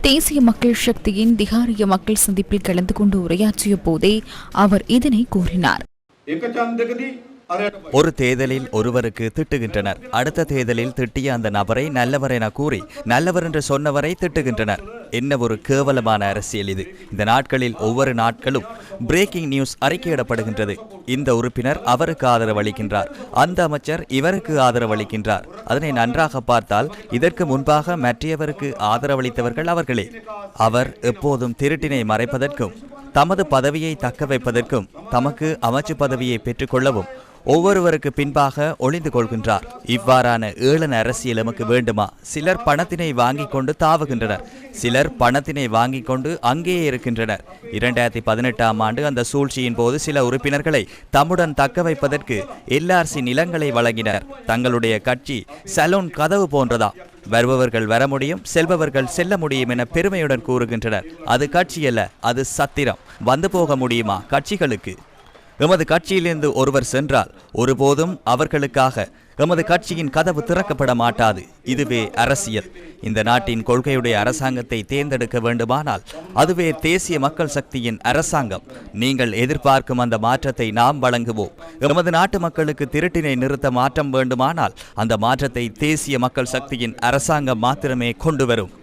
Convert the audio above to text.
தேசிய மக்கள் சக்தியின் திகாரிய மக்கள் சந்திப்பில் கலந்து கொண்டு உரையாற்றிய போதே அவர் இதனை கூறினார். ஒரு தேர்தலில் ஒருவருக்கு திட்டுகின்றனர். அடுத்த தேர்தலில் திட்டிய அந்த நபரை நல்லவர் என கூறி நல்லவர் என்று சொன்னவரை திட்டுகின்றனர். என்ன ஒரு கேவலமான அரசியல் இது. இந்த நாட்களில் ஒவ்வொரு நாட்களும் பிரேக்கிங் நியூஸ் அறிக்கையிடப்படுகின்றது. இந்த உறுப்பினர் அவருக்கு ஆதரவு அளிக்கின்றார். அந்த அமைச்சர் இவருக்கு ஆதரவு அளிக்கின்றார். அதனை நன்றாக பார்த்தால் இதற்கு முன்பாக மற்றையவருக்கு ஆதரவளித்தவர்கள் அவர்களே. அவர் எப்போதும் திருட்டினை மறைப்பதற்கும் தமது பதவியை தக்க வைப்பதற்கும் தமக்கு அமைச்சு பதவியை பெற்றுக்கொள்ளவும் ஒவ்வொருவருக்கு பின்பாக ஒளிந்து கொள்கின்றார். இவ்வாறான ஏளன அரசியல் எமக்கு வேண்டுமா? சிலர் பணத்தினை வாங்கிக் கொண்டு தாவுகின்றனர். சிலர் பணத்தினை வாங்கி கொண்டு அங்கேயே இருக்கின்றனர். இரண்டாயிரத்தி பதினெட்டாம் ஆண்டு அந்த சூழ்ச்சியின் போது சில உறுப்பினர்களை தம்முடன் தக்க வைப்பதற்கு எல்ஆர்சி நிலங்களை வழங்கினர். தங்களுடைய கட்சி சலூன் கதவு போன்றதா? வருபவர்கள் வர முடியும் செல்பவர்கள் செல்ல முடியும் என பெருமையுடன் கூறுகின்றனர். அது கட்சி அல்ல அது சத்திரம். வந்து போக முடியுமா? கட்சிகளுக்கு எமது கட்சியிலிருந்து ஒருவர் சென்றால் ஒருபோதும் அவர்களுக்காக எமது கட்சியின் கதவு திறக்கப்பட மாட்டாது. இதுவே அரசியல். இந்த நாட்டின் கொள்கையுடைய அரசாங்கத்தை தேர்ந்தெடுக்க வேண்டுமானால் அதுவே தேசிய மக்கள் சக்தியின் அரசாங்கம். நீங்கள் எதிர்பார்க்கும் அந்த மாற்றத்தை நாம் வழங்குவோம். எமது நாட்டு மக்களுக்கு திருட்டினை நிறுத்த மாற்றம் வேண்டுமானால் அந்த மாற்றத்தை தேசிய மக்கள் சக்தியின் அரசாங்கம் மாத்திரமே கொண்டு வரும்.